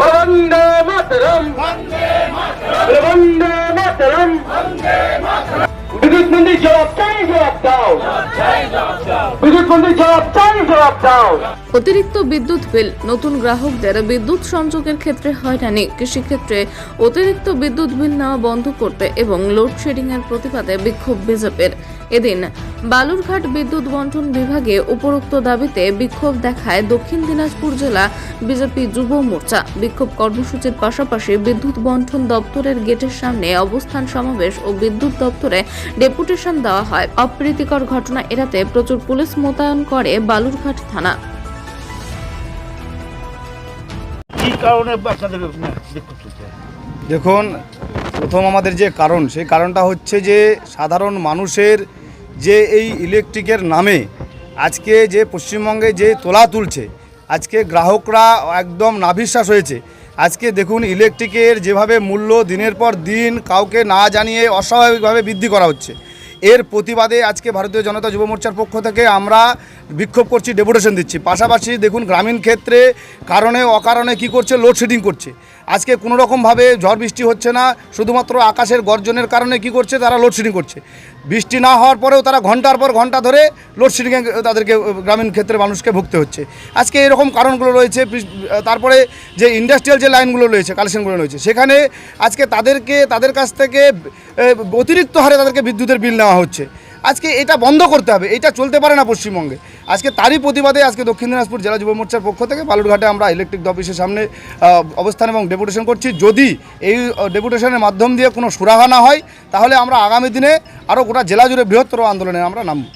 বন্দে মাতরম। বন্দে মাতরম। বিদ্যুৎ মন্ত্রী জবাব চাই, জবাব দাও। বিদ্যুৎ মন্ত্রী জবাব চাই, জবাব দাও। অতিরিক্ত বিদ্যুৎ বিল, নতুন গ্রাহকদের বিদ্যুৎ সংযোগের ক্ষেত্রে হয়রানি। কৃষিক্ষেত্রে অতিরিক্ত বিদ্যুৎ বিল নেওয়া বন্ধ করতে এবং লোডশেডিং এর প্রতিবাদে বিক্ষোভ বিজেপির। এদিন বালুরঘাট বিদ্যুৎ বন্টন বিভাগে উপরোক্ত দাবিতে বিক্ষোভ দেখায় দক্ষিণ দিনাজপুর জেলা বিজেপি যুব মোর্চা। বিক্ষোভ কর্মসূচির পাশাপাশি বিদ্যুৎ বন্টন দপ্তরের গেটের সামনে অবস্থান সমাবেশ ও বিদ্যুৎ দপ্তরে ডেপুটেশন দেওয়া হয়। অপ্রীতিকর ঘটনা এড়াতে প্রচুর পুলিশ মোতায়েন করে বালুরঘাট থানা। কারণে দেখুন, প্রথম আমাদের যে কারণ, সেই কারণটা হচ্ছে যে সাধারণ মানুষের যে এই ইলেকট্রিকের নামে আজকে যে পশ্চিমবঙ্গে যে তোলা তুলছে, আজকে গ্রাহকরা একদম নাভিশ্বাস হয়েছে। আজকে দেখুন, ইলেকট্রিকের যেভাবে মূল্য দিনের পর দিন কাউকে না জানিয়ে অস্বাভাবিকভাবে বৃদ্ধি করা হচ্ছে। এর প্রতিবাদে আজকে ভারতীয় জনতা যুব মোর্চার পক্ষ থেকে আমরা বিক্ষোভ করছি ডেপুটেশন দিচ্ছি। পাশাপাশি দেখুন, গ্রামীণ ক্ষেত্রে কারণে, অকারণে কি করছে লোডশেডিং করছে। আজকে কোনো রকমভাবে ঝড় বৃষ্টি হচ্ছে না, শুধুমাত্র আকাশের গর্জনের কারণে কি করছে, তারা লোডশেডিং করছে। বৃষ্টি না হওয়ার পরেও তারা ঘণ্টার পর ঘণ্টা ধরে লোডশেডিংয়ে তাদেরকে গ্রামীণ ক্ষেত্রে মানুষকে ভুগতে হচ্ছে। আজকে এরকম কারণগুলো রয়েছে তারপরে যে ইন্ডাস্ট্রিয়াল যে লাইনগুলো রয়েছে কালেকশনগুলো রয়েছে, সেখানে আজকে তাদেরকে, তাদের কাছ থেকে অতিরিক্ত হারে তাদেরকে বিদ্যুতের বিল নেওয়া হচ্ছে। আজকে এটা বন্ধ করতে হবে, এটা চলতে পারে না পশ্চিমবঙ্গে। আজকে তারই প্রতিবাদে আজকে দক্ষিণ দিনাজপুর জেলা যুব মোর্চার পক্ষ থেকে বালুরঘাটে আমরা ইলেকট্রিক অফিসের সামনে অবস্থান এবং ডেপুটেশন করছি। যদি এই ডেপুটেশনের মাধ্যম দিয়ে কোনো সুরাহা না হয়, তাহলে আমরা আগামী দিনে আরও গোটা জেলা জুড়ে বৃহত্তর আন্দোলনে আমরা নামব।